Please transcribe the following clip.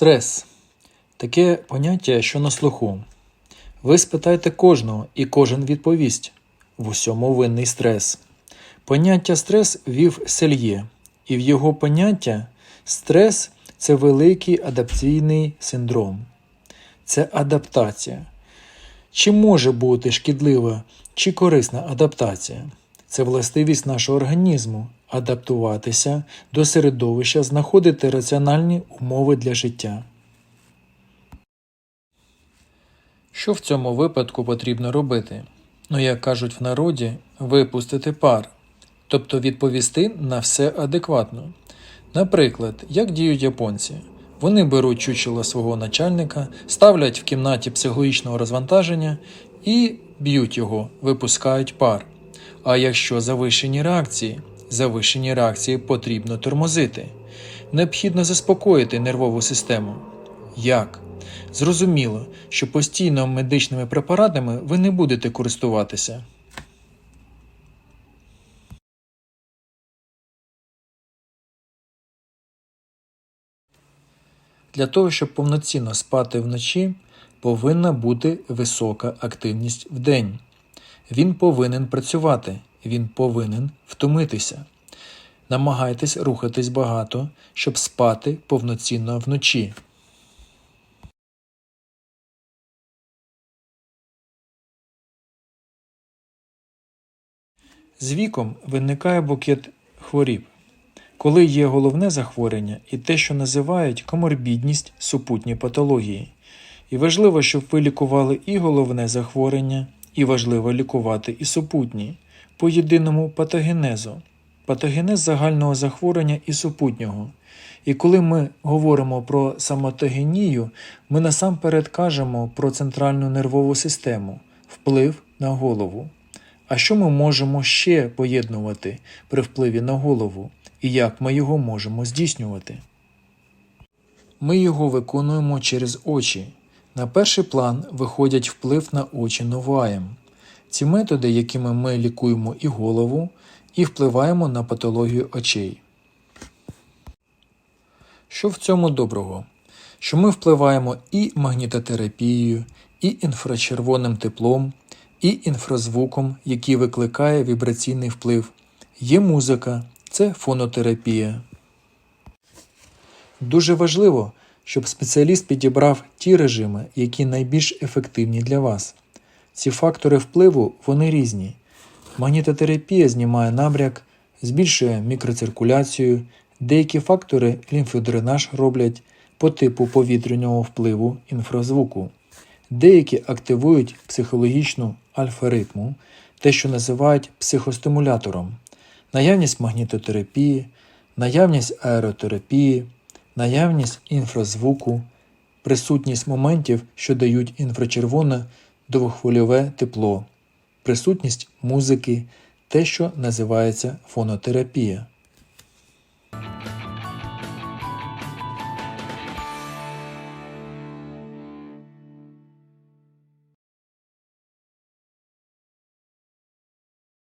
Стрес таке поняття, що на слуху. Ви спитайте кожного, і кожен відповість в усьому винний стрес. Поняття стрес вів Сельє, і в його поняття стрес це великий адаптаційний синдром, це адаптація. Чи може бути шкідлива чи корисна адаптація? Це властивість нашого організму адаптуватися до середовища, знаходити раціональні умови для життя. Що в цьому випадку потрібно робити? Ну, як кажуть в народі, випустити пар, тобто відповісти на все адекватно. Наприклад, як діють японці? Вони беруть чучело свого начальника, ставлять в кімнаті психологічного розвантаження і б'ють його, випускають пар. А якщо завищені реакції, завищені реакції потрібно тормозити. Необхідно заспокоїти нервову систему. Як? Зрозуміло, що постійно медичними препаратами ви не будете користуватися. Для того, щоб повноцінно спати вночі, повинна бути висока активність в день. Він повинен працювати, він повинен втомитися. Намагайтесь рухатись багато, щоб спати повноцінно вночі. З віком виникає букет хворіб, коли є головне захворювання і те, що називають коморбідність супутні патології. І важливо, щоб ви лікували і головне захворювання, і важливо лікувати і супутні по єдиному патогенезу, патогенез загального захворювання і супутнього. І коли ми говоримо про самотогенію, ми насамперед кажемо про центральну нервову систему, вплив на голову. А що ми можемо ще поєднувати при впливі на голову і як ми його можемо здійснювати? Ми його виконуємо через очі. На перший план виходять вплив на очі новаєм. Ці методи, якими ми лікуємо і голову, і впливаємо на патологію очей. Що в цьому доброго? Що ми впливаємо і магнітотерапією, і інфрачервоним теплом, і інфразвуком, який викликає вібраційний вплив. Є музика, це фонотерапія. Дуже важливо, щоб спеціаліст підібрав ті режими, які найбільш ефективні для вас. Ці фактори впливу вони різні. Магнітотерапія знімає набряк, збільшує мікроциркуляцію, деякі фактори лімфодренаж роблять по типу повітряного впливу інфразвуку. Деякі активують психологічну альфа-ритму, те, що називають психостимулятором, наявність магнітотерапії, наявність аеротерапії, наявність інфразвуку, присутність моментів, що дають інфрачервоне довгохвильове тепло, присутність музики, те, що називається фонотерапія.